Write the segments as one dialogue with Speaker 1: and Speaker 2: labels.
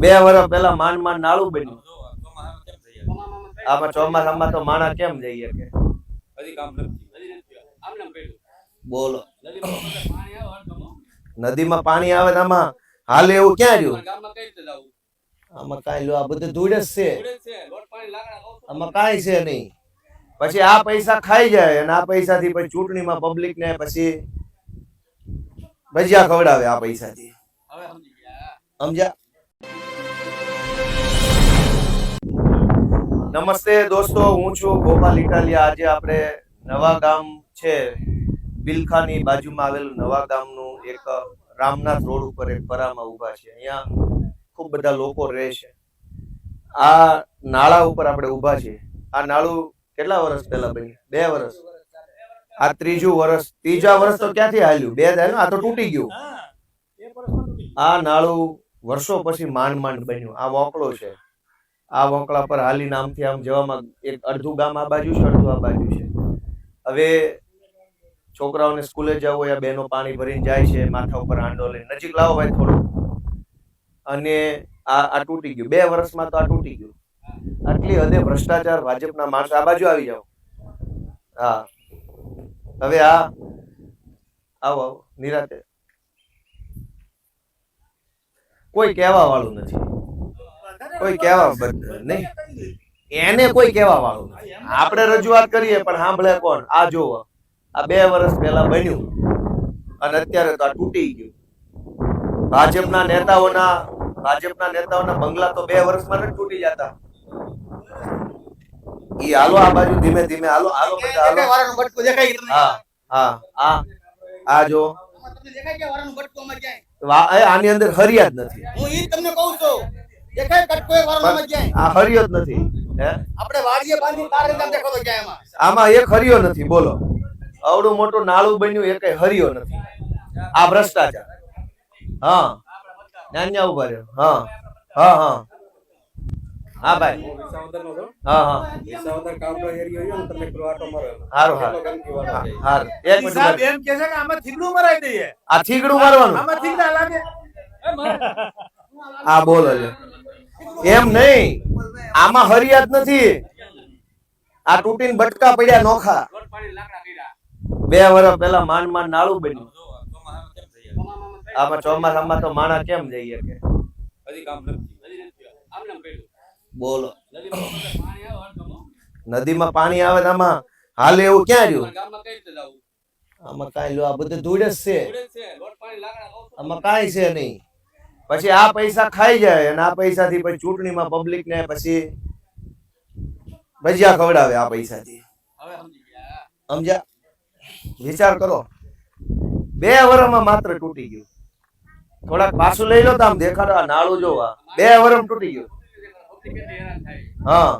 Speaker 1: બે વર્ષ પેલા માંડ માંડ નાળું બન્યું. આમાં ચોમાસામાં તો માણા કેમ જઈએ કે બોલો. નદીમાં પાણી આવે આમાં હાલ એવું ક્યાં રહ્યું? આમાં કાંઈ લો આ બધું ધૂળ જ છે. આમાં કાંઈ છે નહીં. પછી આ પૈસા ખાઈ જાય અને આ પૈસાથી પછી ચૂંટણીમાં પબ્લિક ને પછી ભજીયા ખવડાવે આ પૈસાથી. સમજ્યા? નમસ્તે દોસ્તો હું છું ગોપાલ ઇટાલિયા. આજે આપણે નવા ગામ છે બિલખાની બાજુમાં આવેલું નવા ગામનું એક રામનાથ રોડ ઉપર એક પરામાં ઊભા છે અહીંયા ખૂબ બધા લોકો રહે છે. આ નાળા ઉપર આપણે ઊભા છે આ નાળું કેટલા વર્ષ પહેલા બન્યું? બે વર્ષ. આ ત્રીજું વર્ષ. ત્રીજા વર્ષ તો ક્યાંથી હાલ્યું? બે હાલ્યું આ તો તૂટી ગયું. આ નાળું વર્ષો પછી માંડ માંડ બન્યું. આ વોકળો છે. આ વોકળા પર હાલી નામથી આમ જવામાં એક અડધું ગામ આ બાજુ છે અડધું આ બાજુ છે. હવે છોકરાઓને સ્કૂલે જવું હોય આ બહેનો પાણી ભરીને જાય છે માથા ઉપર આંડો લઈને. નજીક લાવો ભાઈ થોડું. અને આ આ તૂટી ગયું. બે વર્ષમાં તો આ તૂટી ગયું. આટલી હદે ભ્રષ્ટાચાર ભાજપના માણસ. આ બાજુ આવી જાઓ. હા. હવે આ આવો આવો. નિરાતે. કોઈ કહેવા વાળું નથી. કોઈ કહેવા નહીં. એને કોઈ કહેવા વાળું નથી. આપણે રજૂઆત કરીએ પણ સાંભળે કોણ? આ જોવો આ બે વર્ષ પહેલા બન્યું. અને અત્યારે તો આ તૂટી ગયું. ભાજપના નેતાઓના ભાજપના નેતાઓના બંગલા તો બે વર્ષમાં નથી તૂટી જતા. ઈ હાલો આ બાજુ ધીમે ધીમે હાલો હાલો બધા હાલો.
Speaker 2: વારાનું બટકો દેખાય
Speaker 1: હા હા. આ આ જો
Speaker 2: દેખાય કે વારાનું બટકો માં ક્યાંય?
Speaker 1: આની અંદર હરિયા જ નથી.
Speaker 2: હું ઈ તમને કહું છું. દેખાય કટકો એ વારાનું આમાં
Speaker 1: આ હરિયો જ નથી હે?
Speaker 2: આપણે વાડીએ બાંધી તાર રીતે આમ
Speaker 1: એક હરિયો નથી બોલો. આવડું મોટું નાળું બન્યું એ કઈ હરિયો નથી. આ ભ્રષ્ટાચાર. હા. ઊભા રહ્યો. હા. હા હા. હા ભાઈ. હા હા હારું હારું. હા, એક મિનિટ
Speaker 3: સાહેબ એમ કે છે કે આમાં થીગડું મરાઈ દઈએ
Speaker 1: આ થીગડું મારવાનું
Speaker 3: આમાં થીગડા લાગે.
Speaker 1: આ બોલો એમ નહીં. આમાં હરિયાત નથી. આ તૂટીને બટકા પડ્યા નોખા. બે વર્ષ પેલા માંડ માંડ નાળું બન્યું. આમાં ચોમાસામાં તો માણા કેમ જઈએ કે બોલો. નદીમાં પાણી આવે આમાં હાલ એવું ક્યાં રહ્યું? આમાં કાંઈ લો આ બધું ધૂળ જ છે. આમાં કાંઈ છે નહીં. પછી આ પૈસા ખાઈ જાય અને આ પૈસાથી પછી ચૂંટણીમાં પબ્લિક ને પછી ભજીયા ખવડાવે આ પૈસાથી. સમજ્યા? વિચાર કરો. બે વર્ષમાં માત્ર તૂટી ગયું. થોડાક પાછું લઈ લો તો આમ દેખાડો નાળું જોવા. બે વરમ તૂટી ગયું. હા.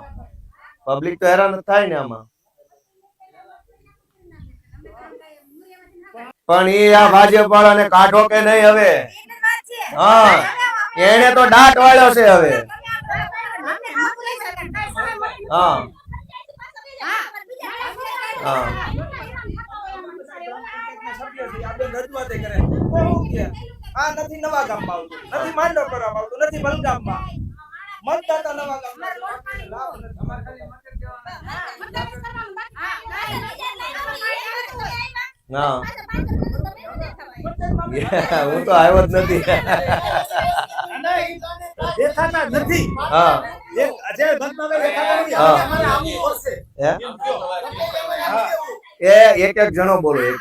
Speaker 1: પબ્લિક તો હેરાન થાય ને આમાં. પણ એ આ ભાજપ વાળાને કાઢો કે નહીં હવે? હા. એને તો દાંત વાળ્યો છે હવે. હા. હા.
Speaker 3: આ નથી નવા ગામમાં આવતું. નથી માંડો કરવામાં આવતું. નથી બલગામમાં. મતદાતા.
Speaker 1: હા તો આવ્યો જ નથી.
Speaker 3: એક
Speaker 1: એક જણો બોલો, એક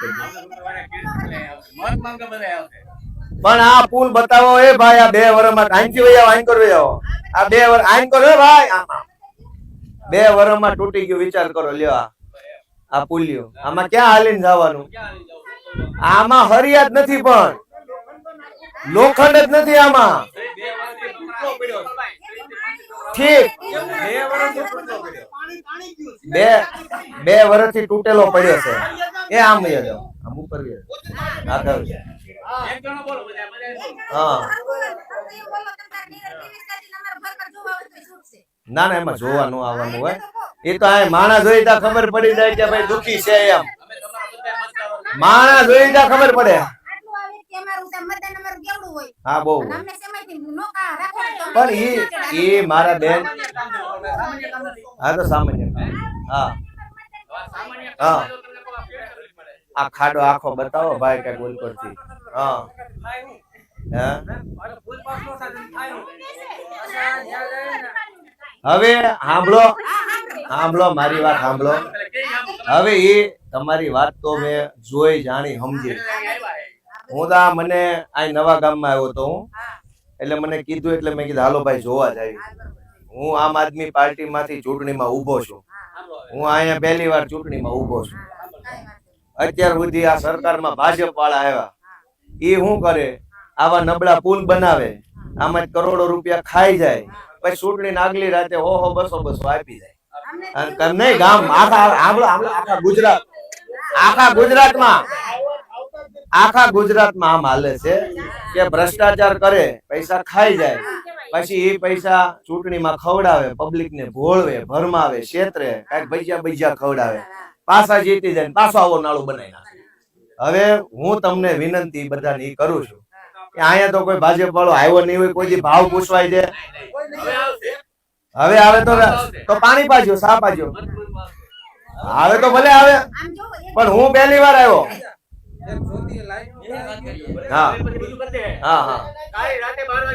Speaker 1: પણ આ પુલ બતાવો, એ ભાઈ આ બે વર્ષમાં કાંચી વૈયા આવો આઈન કરો વહી આવો. આ બે વર આઈન કરો ભાઈ. આમાં. બે વરમાં તૂટી ગયો વિચાર કરો લ્યો આ. આ પુલિયો. આમાં ક્યાં હાલીને જવાનું? આમાં હરિયાત નથી પણ. લોખંડ જ નથી આમાં. ઠીક.
Speaker 3: બે વર્ષથી તૂટતો પડ્યો.
Speaker 1: બે વર્ષથી તૂટેલો પડ્યો છે. એ આમ આમ ઉપર. હા. ના ના એમાં જોવાનું આવવાનું હોય. એ તો આ માણા જોઈ તા ખબર પડી જાય કે ભાઈ દુખી છે એમ. માણા જોઈ તા ખબર પડે. હા બહુ. પણ
Speaker 4: એ
Speaker 1: એ મારા બેન હા તો સામાન્ય. હા. હા. આ ખાડો આખો બતાવો ભાઈ કે બોલ પરથી હા. હવે સાંભળો સાંભળો મારી વાત સાંભળો હવે એ તમારી વાત તો મેં જોઈ, જાણી, સમજી. હું તો મને આ નવા ગામમાં આવ્યો તો હું. એટલે મને કીધું, એટલે મેં કીધું, હાલો ભાઈ, જોવા જાય હું આમ આદમી પાર્ટીમાંથી ચૂંટણીમાં ઊભો છું. હું અહીંયા પહેલી વાર ચૂંટણીમાં ઊભો છું. અત્યાર સુધી આ સરકારમાં ભાજપ વાળા આવ્યા. એ શું કરે? આવા નબળા પુલ બનાવે. આમાં કરોડો રૂપિયા ખાઈ જાય. પછી ચૂંટણી આગલી રાતે હો હો બસો બસો આપી જાય. નહીં ગામ આખા આંબળો આંબળો આખા ગુજરાત આખા ગુજરાતમાં આખા ગુજરાતમાં આમ હાલે છે કે ભ્રષ્ટાચાર કરે પૈસા ખાઈ જાય. પછી એ પૈસા ચૂંટણીમાં ખવડાવે પબ્લિક ને ભોળવે ભરમાવે ક્ષેત્રે કાંઈક ભજીયા ભજીયા ખવડાવે. પાછા જીતી જાય ને પાછો આવો નાળું બનાવી નાખે. હવે હું તમને વિનંતી બધાની કરું છું અહીંયા તો કોઈ ભાજપ વાળો આવ્યો નહીં હોય કોઈ ભાવ પૂછવાય છે? હવે આવે તો તો પાણી પાજો સા પાજો. આવે તો ભલે આવે. પણ હું પહેલી વાર આવ્યો. હા. હા હા.
Speaker 2: જવાનો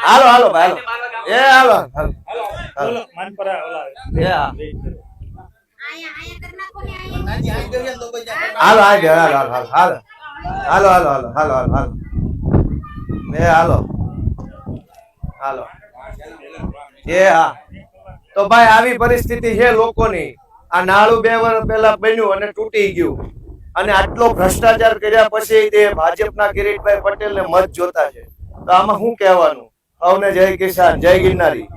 Speaker 1: હાલો હાલો ભાઈ હાલો. એ હાલો હાલો. હાલો. એ હા.
Speaker 4: આયા
Speaker 1: હાલો હાલો હાલો હાલો હાલો હાલો. હાલો હાલો હાલો હાલો હાલો હાલો. એ હાલો. હાલો. એ હા. તો ભાઈ આવી પરિસ્થિતિ છે લોકોની. આ નાળું બે વર્ષ પહેલા બન્યું અને તૂટી ગયું. અને આટલો ભ્રષ્ટાચાર કર્યા પછી તે ભાજપના કિરીટભાઈ પટેલને મત જોતા છે. તો આમાં શું કહેવાનું? અવને જય કિસાન જય ગિરનારી.